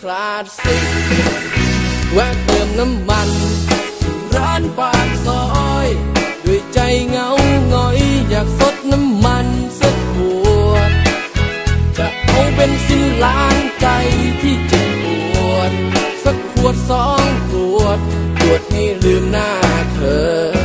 คลาดสิแวะเติมน้ำมัน ร้านปากซอย ด้วยใจเงาหงอย อยากสดน้ำมันสักขวด จะเอาเป็นสิ้นล้างใจที่เจ็บปวด สักขวดสองขวด ขวดให้ลืมหน้าเธอ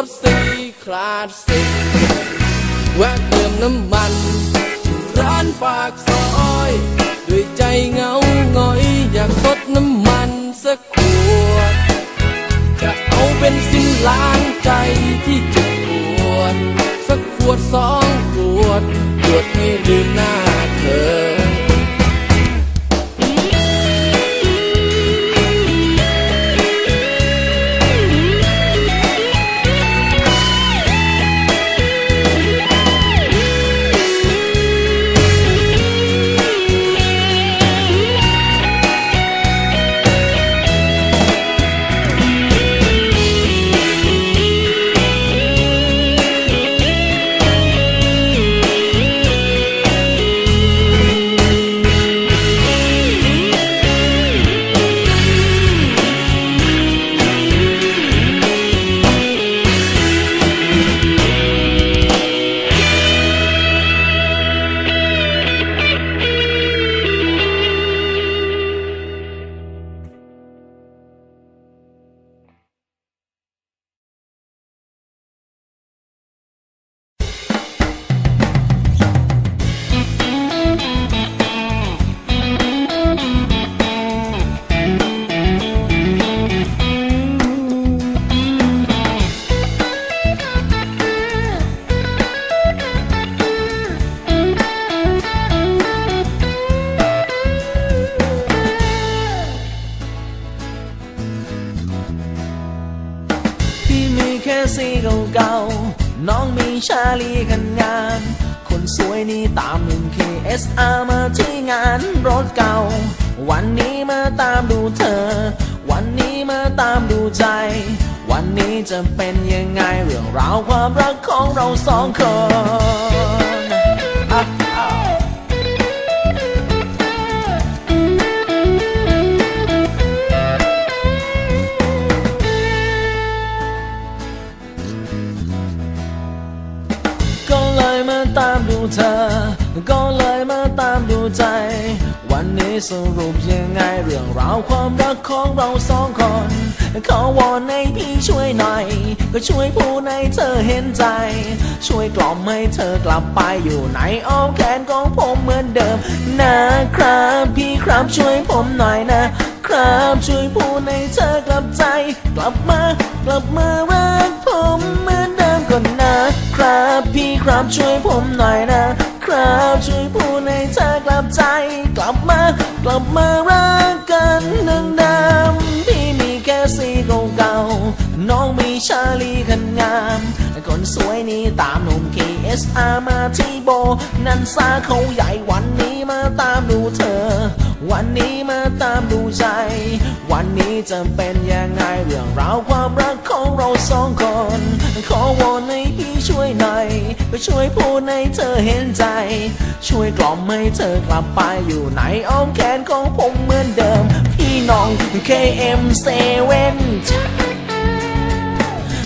รถสีคลาดสิแวะเติมน้ำมัน ร้านปากซอย ด้วยใจเงาหงอย อยากสดน้ำมันสักขวด จะเอาเป็นสิ้นล้างใจที่เจ็บปวด สักขวดสองขวดขวดให้ลืมหน้าเธอ แค่สีเก่าๆ น้องมีชาลีกันงาน คนสวยนี่ตามหนึ่ง KSR มาที่งานรถเก่า วันนี้มาตามดูเธอ วันนี้มาตามดูใจ วันนี้จะเป็นยังไงเรื่องราวความรักของเราสองคน สรุปยังไงเรื่องราวความรักของเราสองคน ขอวอนให้พี่ช่วยหน่อย ก็ช่วยพูดให้เธอเห็นใจ ช่วยกล่อมให้เธอกลับไปอยู่ในอ้อมแขนของผมเหมือนเดิม นะครับพี่ครับช่วยผมหน่อยนะ ครับช่วยพูดให้เธอกลับใจ กลับมากลับมารักผมเหมือนเดิมก่อนนะครับพี่ครับช่วยผมหน่อยนะครับช่วยพูดให้เธอกลับใจ กลับมา ลับมารักกันดังเดิมพี่มีแค่สีเก่าๆน้องมีชาลีขันงามคนสวยนี้ตามหนุ่ม KSR มาที่โบ นันซาเขาใหญ่วันนี้มาตามดูเธอ วันนี้มาตามดูใจ วันนี้จะเป็นยังไงเรื่องราวความรัก เราสองคน ขอวอนให้พี่ช่วยหน่อยไปช่วยพูดให้เธอเห็นใจ ช่วยกล่อมให้เธอกลับไปอยู่ในอ้อมแขนของผมเหมือนเดิม พี่น้อง KM7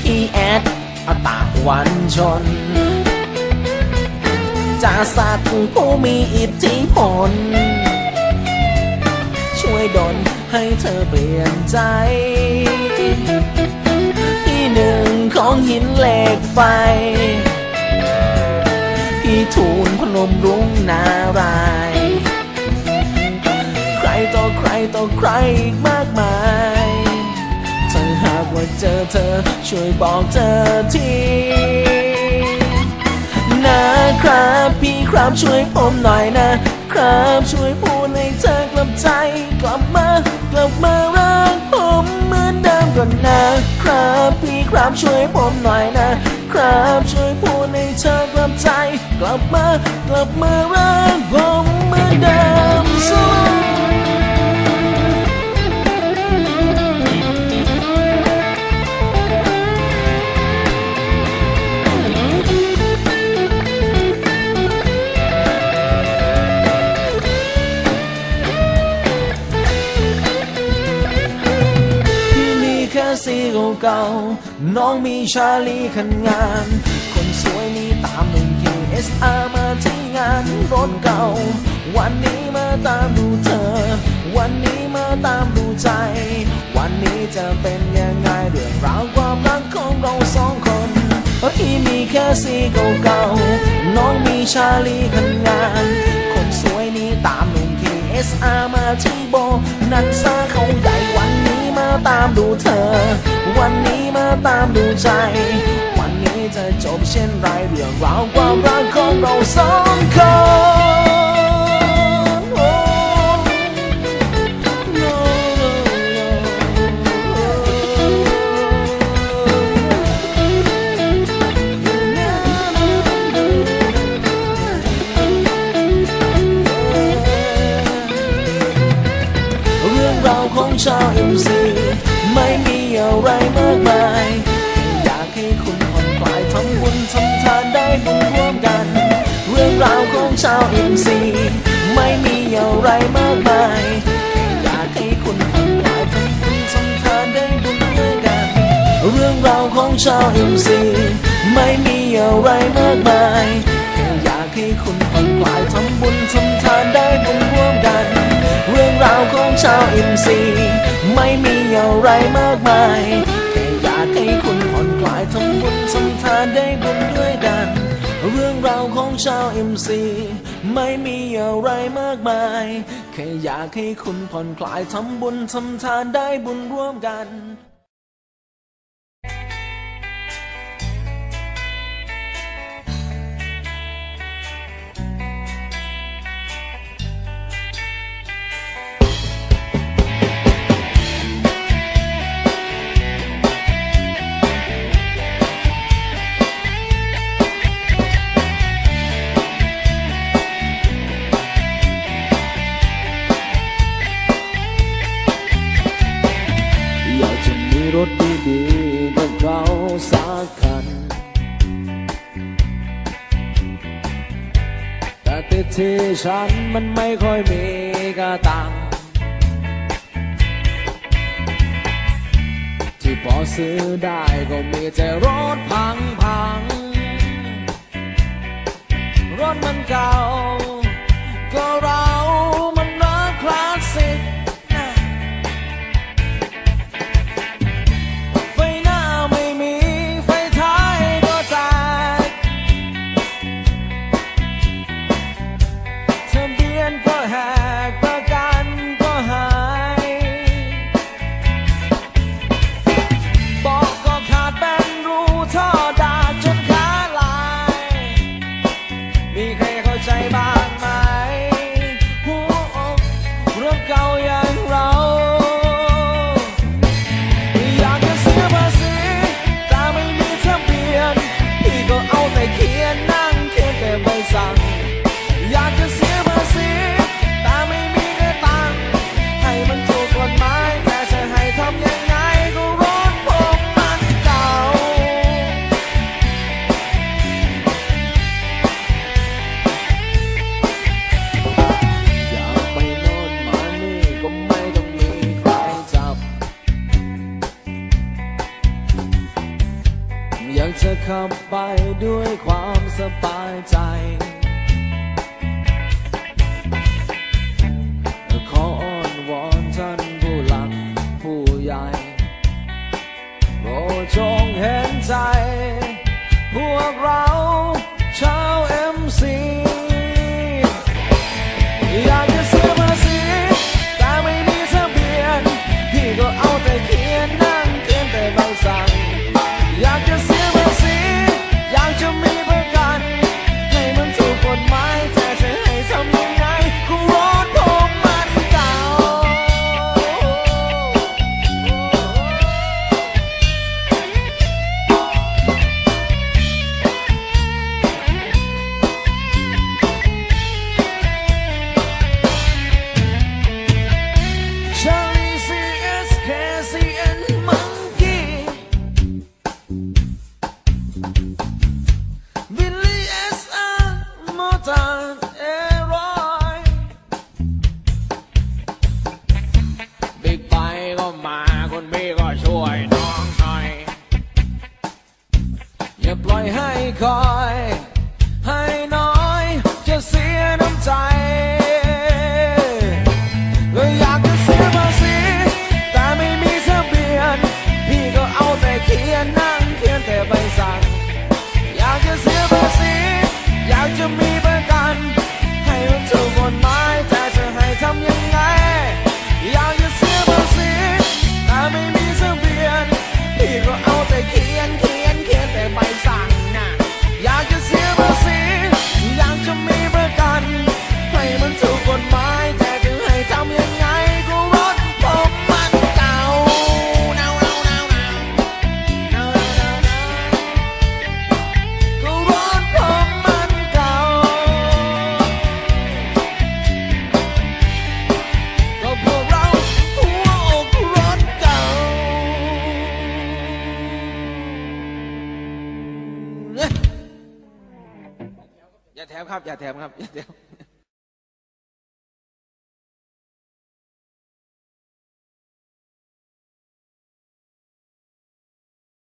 พี่แอดอตากวันชนจ่าสักผู้มีอิทธิพล ช่วยดลให้เธอเปลี่ยนใจ หนึ่งของหินเหล็กไฟ พี่ทูลพนมรุ้งนาราย ใครต่อใครต่อใครอีกมากมายถ้าหากว่าเจอเธอช่วยบอกเธอทีนะครับพี่ครับช่วยผมหน่อยนะ ครับช่วยพูดให้เธอกลับใจ กลับมากลับมารัก ผมเหมือนเดิมก่อนนะ ครับพี่ครับช่วยผมหน่อยนะ ครับช่วยพูดในเธอกลับใจ กลับมากลับมารักผมเหมือน มีชาลีขันงาน คนสวยนี้ตามหนุ่ม KSR มาที่งานรถเก่า วันนี้มาตามดูเธอ วันนี้มาตามดูใจ วันนี้จะเป็นยังไงเรื่องราวความรักของเราสองคนพี่มีแค่สีเก่าๆน้องมีชาลีขันงาน คนสวยนี้ตามหนุ่ม KSR มาที่โบ นันซาเขาใหญ่วัน ตามดูเธอ วันนี้มาตามดูใจ วันนี้จะจบเช่นไรเรื่องราวความรักของเราสองคน ไม่มีอะไรมากมายแค่อยากให้คุณผ่อนคลายทำบุญทำทานได้บุญร่วมกันเรื่องราวของชาวอ็มซีไม่มีอะไรมากมายแค่อยากให้คุณผ่อนคลายทำบุญทำทานได้บุญร่วมกันเรื่องราวของชาวอ็มซีไม่มีอะไรมากมายแค่อยากให้คุณผ่อนคลายทำบุญทำทานได้บุญร่วมกัน เรื่องราวของชาวอินซี ไม่มีอะไรมากมาย แค่อยากให้คุณผ่อนคลายทำบุญทำทานได้บุญด้วยกัน เรื่องราวของชาวเอ็มซีไม่มีอะไรมากมาย แค่อยากให้คุณผ่อนคลายทำบุญทำทานได้บุญร่วมกัน ที่ฉันมันไม่ค่อยมีกระตัง ที่พอซื้อได้ก็มีแต่รถพังพังๆรถมันเก่าก็รา ขับไปด้วยความสบายใจ อย่าแถมครับอย่าแถม